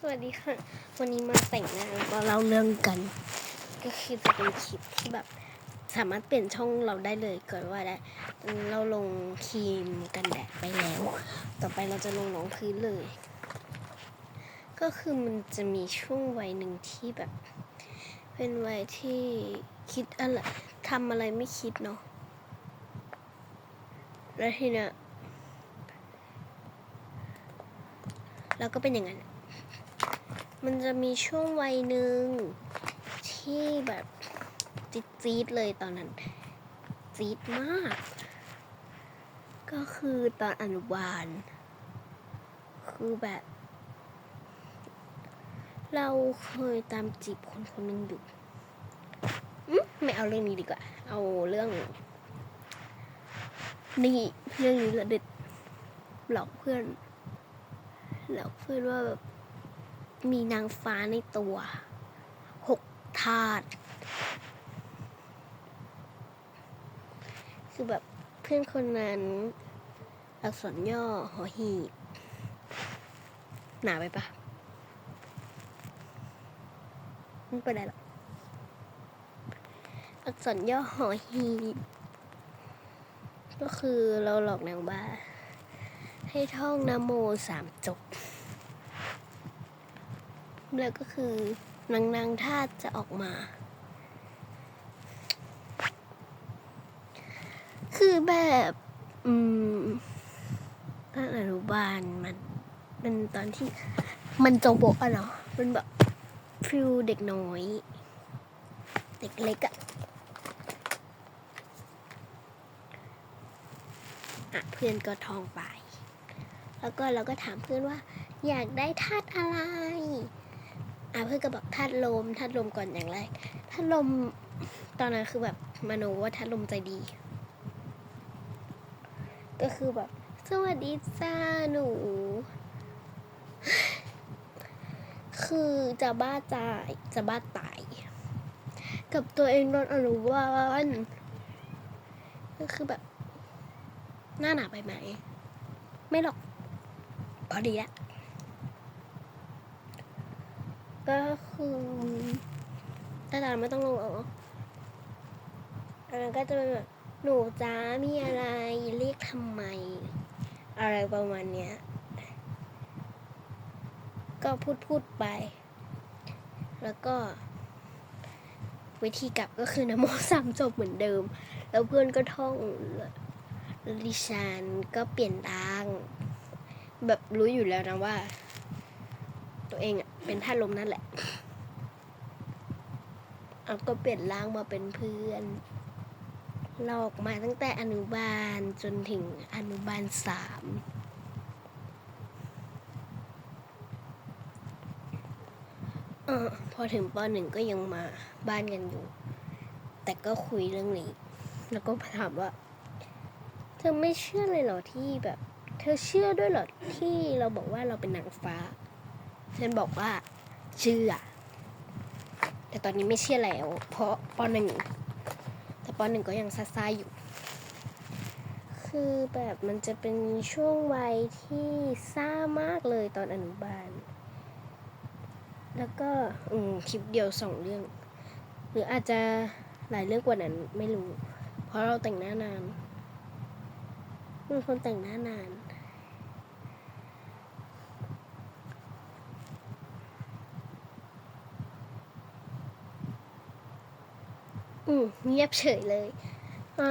สวัสดีค่ะ วันนี้มาแต่งหน้าแล้วก็เล่าเรื่องกัน ก็คือจะเป็นคลิปที่แบบ สามารถเปลี่ยนช่องเราได้เลยเกิดว่าได้เราลงครีมกันแดดไปแล้ว ต่อไปเราจะลงรองพื้นเลย ก็คือมันจะมีช่วงวัยหนึ่งที่แบบ เป็นวัยที่คิดอะไรทำอะไรไม่คิดเนาะแล้วทีเนี้ยแล้วก็เป็นอย่างนั้น มันจะมีช่วงวัยหนึ่งที่แบบจี๊ดเลยตอนนั้น จี๊ดมาก ก็คือตอนอนุบาล คือแบบ เราเคยตามจีบคนคนหนึ่งอยู่อืมไม่เอาเรื่องนี้ดีกว่า เอาเรื่อง นี่เรื่องนี้ละเด็ดหลอกเพื่อนหลอกเพื่อนว่าแบบ มีนางฟ้าในตัวหกธาตุคือแบบเพื่อนคนนั้นอักษรย่อหอหีบหนาไปปะไม่เป็นไรหรอกอักษรย่อหอหีบก็คือเราหลอกนางบ้า ให้ท่องนโมสามจบ แล้วก็คือนางนางธาตุจะออกมา คือแบบ อืมตอนอนุบาลมันเป็นตอนที่มันโจโบกอะเนาะมันแบบฟิลเด็กน้อย เด็กเล็กอะอะเพื่อนก็ทองไป แล้วก็เราก็ถามเพื่อนว่า อยากได้ธาตุอะไร อะเพื่อนก็บอกธาตุลมธาตุลมก่อนอย่างแรกธาตุลมตอนนั้นคือแบบมโนว่าธาตุลมใจดี ก็คือแบบ สวัสดีจ้าหนู คือจะบ้าจ่ายจะบ้าตาย กับตัวเองโดนอนุบาก็คือแบบ หน้าหนาไปไหม ไม่หรอกพอดีละ ก็คือต่ตอนนั้นไม่ต้องลงหรอกอันนั้นก็จะเป็นแบบหนูจ้ามีอะไรเรียกทำไม อะไรประมาณเนี้ย ก็พูดพูดไป แล้วก็ วิธีกลับก็คือนโมสามจบเหมือนเดิม แล้วเพื่อนก็ท่องดิฉันก็เปลี่ยนร่าง แบบรู้อยู่แล้วนะว่า ตัวเองอะ เป็นท่าลมนั่นแหละเอาก็เปลี่ยนร่างมาเป็นเพื่อนเราออกมาตั้งแต่อนุบาลจนถึงอนุบาลสามเออพอถึงปหนึ่งก็ยังมาบ้านกันอยู่ แต่ก็คุยเรื่องนี้ แล้วก็ถามว่า เธอไม่เชื่อเลยเหรอที่แบบ เธอเชื่อด้วยเหรอที่เราบอกว่าเราเป็นนางฟ้า ฉันบอกว่าเชื่อ แต่ตอนนี้ไม่เชื่อแล้ว เพราะปหนึ่งแต่ปหนึ่งก็ยังซาซาอยู่ คือแบบมันจะเป็นช่วงวัยที่ซ่ามากเลยตอนอนุบาล แล้วก็อืมคลิปเดียวสองเรื่อง หรืออาจจะหลายเรื่องกว่านั้นไม่รู้ เพราะเราแต่งหน้านานเป็นคนแต่งหน้านาน อืมเงียบเฉยเลย อ่า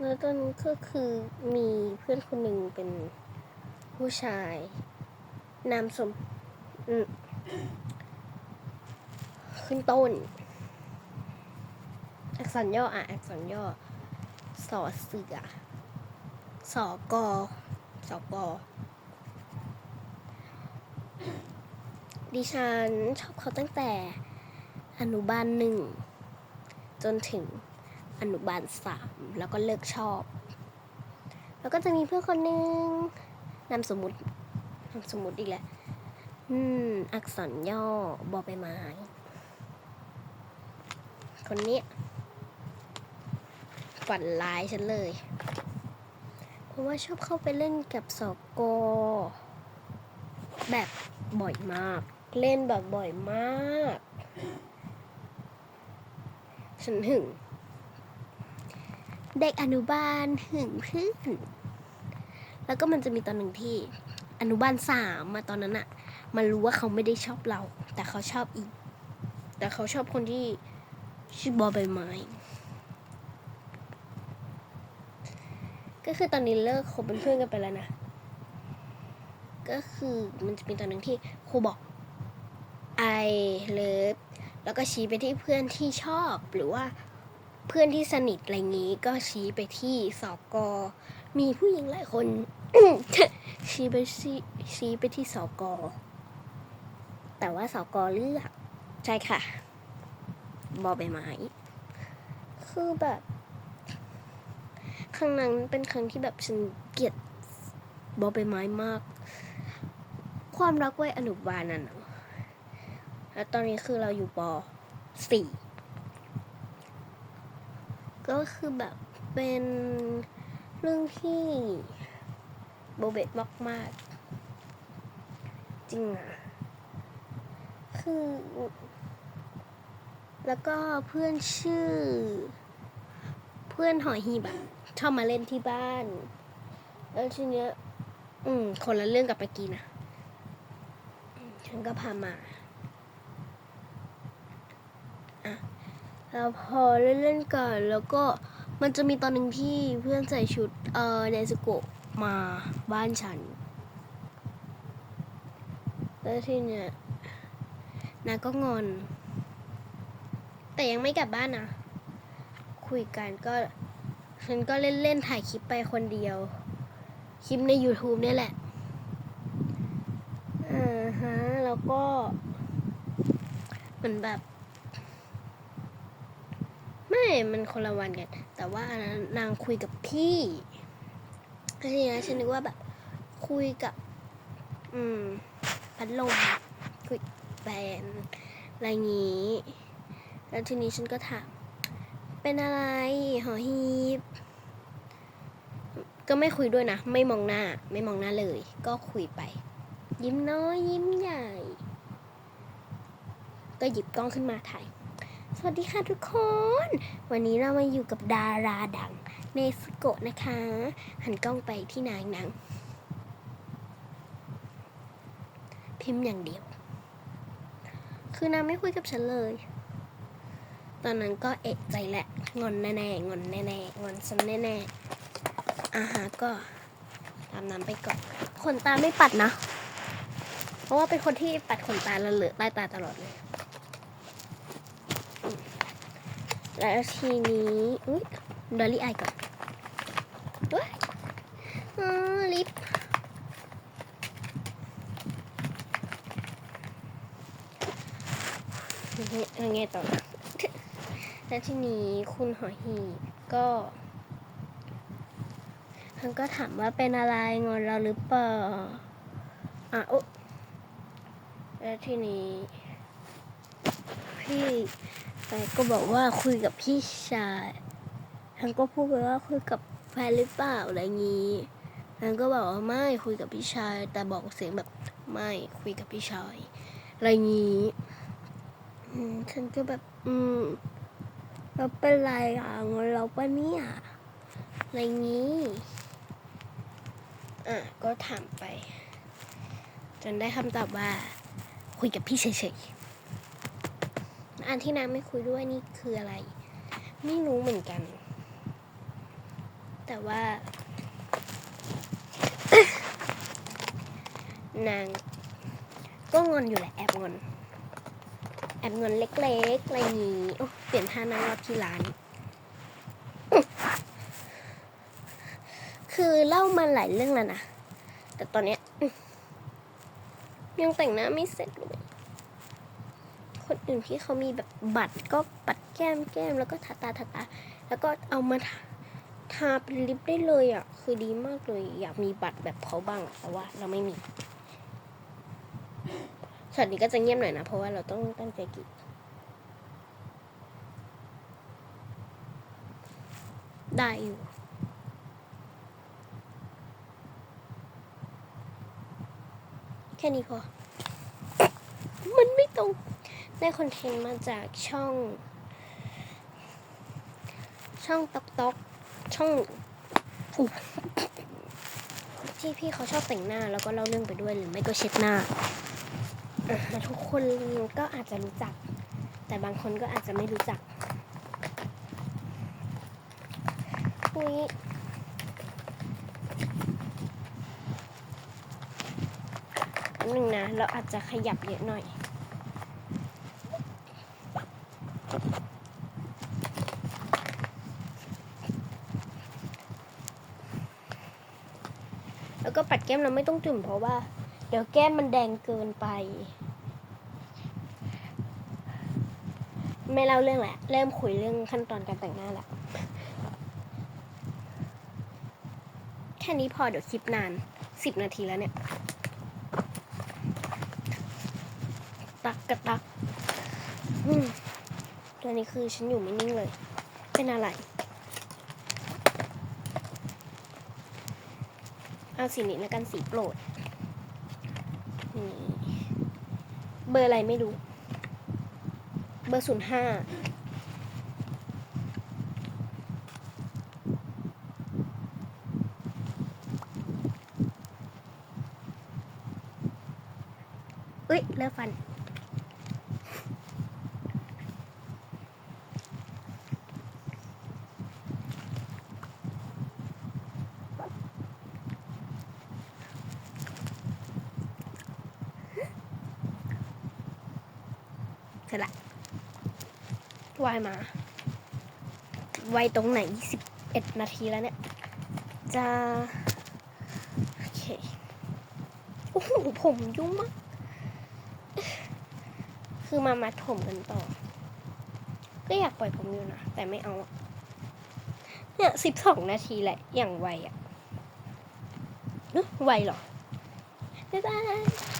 แล้วตอนนั้ก็คือมีเพื่อนคนหนึ่งเป็นผู้ชาย นามสมอืมขึ้นต้น อักษรย่ออะ อักษรย่อ สอเสือสอกอสอกอดิฉันชอบเขาตั้งแต่อนุบาลหนึ่ง จนถึงอนุบาลสามแล้วก็เลิกชอบ แล้วก็จะมีเพื่อนคนหนึ่งนามสมมุตินามสมมุติอีกแหละ อืม อักษรย่อบอใบไม้ คนนี้ฝันร้ายฉันเลย เพราะว่าชอบเข้าไปเล่นกับสกอแบบบ่อยมาก เล่นแบบบ่อยมาก ฉันหึง เด็กอนุบาลหึงเพื่อนแล้วก็มันจะมีตอนหนึ่งที่อนุบาลสามมาตอนนั้นอะมันรู้ว่าเขาไม่ได้ชอบเรา แต่เขาชอบอีก แต่เขาชอบคนที่ชื่อบอใบไม้ ก็คือตอนนี้เลิกคบเป็นเพื่อนกันไปแล้วนะ ก็คือมันจะมีตอนหนึ่งที่ครูบอก I love แล้วก็ชี้ไปที่เพื่อนที่ชอบ หรือว่าเพื่อนที่สนิทอะไรงี้ ก็ชี้ไปที่สอกอมีผู้หญิงหลายคน ชี้ไปชี้ไปที่สอกอแต่ว่าสอกอเลือก ใช่ค่ะ บอใบไม้คือแบบครั้งนั้นเป็นครั้งที่แบบฉันเกลียดบอใบไม้มาก ความรักวัยอนุบาลน่ะเนะ แล้วตอนนี้คือเราอยู่ปสี่ก็คือแบบเป็นเรื่องที่โบเบตมากๆ จริงอะคือ แล้วก็เพื่อนชื่อ เพื่อนหอยฮีบอะชอบมาเล่นที่บ้าน แล้วทีเนี้ยอืม คนละเรื่องกับเมื่อกี้นะ ฉันก็พามา อะ แล้วพอเล่นๆกันแล้วก็มันจะมีตอนหนึ่งที่เพื่อนใส่ชุดเอ่อเนสโกะมาบ้านฉัน แล้วทีเนี้ยนาก็งอน แต่ยังไม่กลับบ้านนะคุยกันก็ ฉันก็เล่นๆถ่ายคลิปไปคนเดียว คลิปใน YouTube เนี่ยแหละอ่าฮะ แล้วก็ เหมือนแบบ ไม่มันคนละวันกัน แต่ว่าอันนั้นนางคุยกับพี่ทีนี้ฉันนึกว่าแบบ คุยกับ อืม พัดลมคุยกับแฟนอะไรงี้ แล้วทีนี้ฉันก็ถาม เป็นอะไร หอฮีบ ก็ไม่คุยด้วยนะ ไม่มองหน้า ไม่มองหน้าเลย ก็คุยไป ยิ้มน้อยยิ้มใหญ่ ก็หยิบกล้องขึ้นมาถ่าย วัสดีค่ะทุกคน วันนี้เรามาอยู่กับดาราดังเนสโกะนะคะ หันกล้องไปที่นางนางพิมพ์อย่างเดียว คือนางไม่คุยกับฉันเลย ตอนนั้นก็เอะใจแหละ งอนแน่ๆงอนแน่ๆงอนฉันแน่ๆอาหาก็ตามนั้นไปก่อนขนตาไม่ปัดนะ เพราะว่าเป็นคนที่ปัดขนตาล้วเหลือใต้ตาตลอดเลย แล้วทีนี้อุ้ยดอลลี่ไอก่อนว้ายอ๋อลิปยังไงต่อแล้วทีนี้คุณหอหีก็ท่านก็ถามว่าเป็นอะไรงอนเราหรือเปล่าอะโอะแล้วทีนี้พี่ แต่ก็บอกว่าคุยกับพี่ชายท่านก็พูดไปว่าคุยกับแฟนหรือเปล่าอะไรงี้ท่านก็บอกว่าไม่คุยกับพี่ชาย แต่บอกเสียงแบบไม่คุยกับพี่ชายอะไรงี้ฉันก็แบบ อืมเราเป็นไรอะงอนเราปะเนี่ยอะไรงี้ อะก็ถามไป จนได้คำตอบว่า คุยกับพี่เฉยๆ อันที่นางไม่คุยด้วยนี่คืออะไร ไม่รู้เหมือนกัน แต่ว่า นาง ก็งอนอยู่แหละแอบงอน แอบเงินเล็กๆอะไรนี้เปลี่ยนท่านั่งรอบที่ร้านคือเล่ามาหลายเรื่องแล้วนะ แต่ตอนเนี้ยยังแต่งหน้าไม่เสร็จเลย อื่นที่เขามีแบบบัตรก็ปัดแก้มแก้มแล้วก็ทาตาทาตา แล้วก็เอามาทาทาเป็นลิปได้เลยอะ คือดีมากเลย อยากมีบัตรแบบเขาบ้างแต่ว่าเราไม่มีช็อตนี้ก็จะเงียบหน่อยนะ เพราะว่าเราต้องตั้งใจกินได้อยู่แค่นี้พอ มันไม่ต้อง ได้คอนเทนต์มาจากช่อง ช่องต๊อกต๊อกช่องอที่พี่เขาชอบแต่งหน้าแล้วก็เล่าเรื่องไปด้วยหรือไม่ก็เช็ดหน้าอ่ทุกคนก็อาจจะรู้จัก แต่บางคนก็อาจจะไม่รู้จักอุ้ยหนึ่งนะ เราอาจจะขยับเยอะหน่อย แล้วก็ ปัดแก้มเราไม่ต้องจุ่มเพราะว่า เดี๋ยวแก้มมันแดงเกินไป ไม่เล่าเรื่องแหละเริ่มคุยเรื่องขั้นตอนการแต่งหน้าแหล้วแค่นี้พอเดี๋ยวคลิปนานสิบนาทีแล้วเนี่ย ตักกระตักอืมตัวนี้คือฉันอยู่ไม่นิ่งเลย เป็นอะไร เอาสีนี้แล้วกันสีโปรดนี่เบอร์อะไรไม่รู้ เบอร์ศูนย์ห้าเอ้ยเลิกฟัน เสร็จละวาย มา ไวตรงไหนสิบเอ็ดนาทีแล้วเนี่ย จะ โอเค โอ้โห ผมยุ่งมาก คือมามัดผมกันต่อ ก็อยากปล่อยผมอยู่นะ แต่ไม่เอาเนี่ยสิบสองนาทีแหละ อย่างไวอะเนอะไวเหรอ บ๊ายบาย